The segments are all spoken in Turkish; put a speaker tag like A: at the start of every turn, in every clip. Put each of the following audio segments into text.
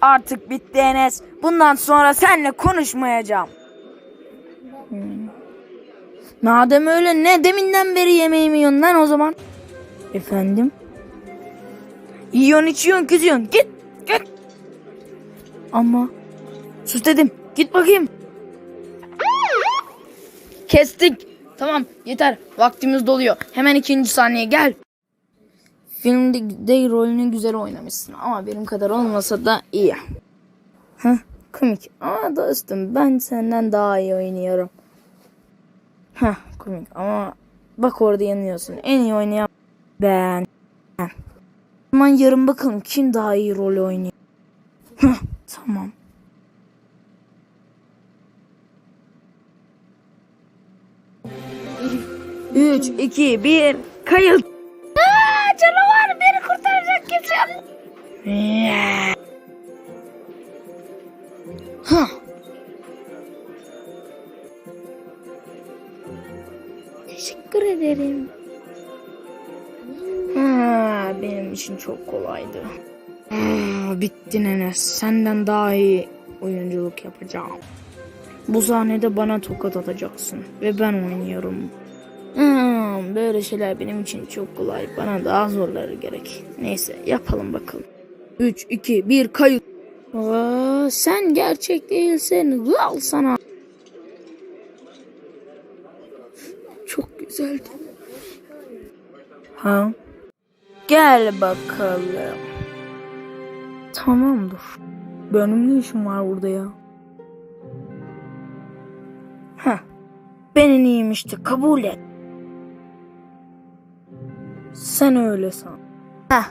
A: Artık bitti Enes. Bundan sonra seninle konuşmayacağım. Hmm. Madem öyle ne deminden beri yemeğimi yiyorsun lan o zaman? Efendim? Yiyorsun içiyorsun kızıyorsun. Git git. Ama sus dedim. Git bakayım. Kestik. Tamam yeter. Vaktimiz doluyor. Hemen ikinci saniye gel. Filmde rolünü güzel oynamışsın ama benim kadar olmasa da iyi. Heh, komik. Ama dostum ben senden daha iyi oynuyorum. Heh, komik ama bak orada yanıyorsun. En iyi oynayan ben. Ben. O zaman yarın bakalım kim daha iyi rol oynuyor. Heh, tamam. Üç, iki, bir, kayıt. Ha. Teşekkür ederim. Ha, benim için çok kolaydı. Aa, bittin Enes. Senden daha iyi oyunculuk yapacağım. Bu sahnede bana tokat atacaksın. Ve ben oynuyorum. Hmm, böyle şeyler benim için çok kolay. Bana daha zorları gerek. Neyse yapalım bakalım. 3, 2, 1 kayıt. Aa, sen gerçek değilsin. Al sana. Çok güzeldi. Ha? Gel bakalım. Tamamdır. Benim ne işim var burada ya? Heh. Benim iyiymişti kabul et. Sen öyle san. Heh.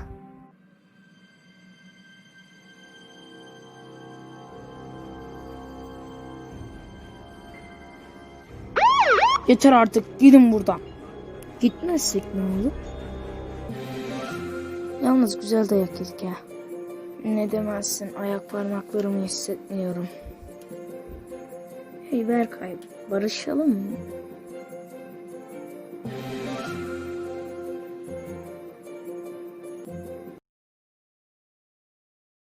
A: Yeter artık gidin buradan. Gitmezsek ne olur? Yalnız güzel dayak yedik ya. Ne demezsin ayak parmaklarımı hissetmiyorum. Hey Berkay barışalım mı?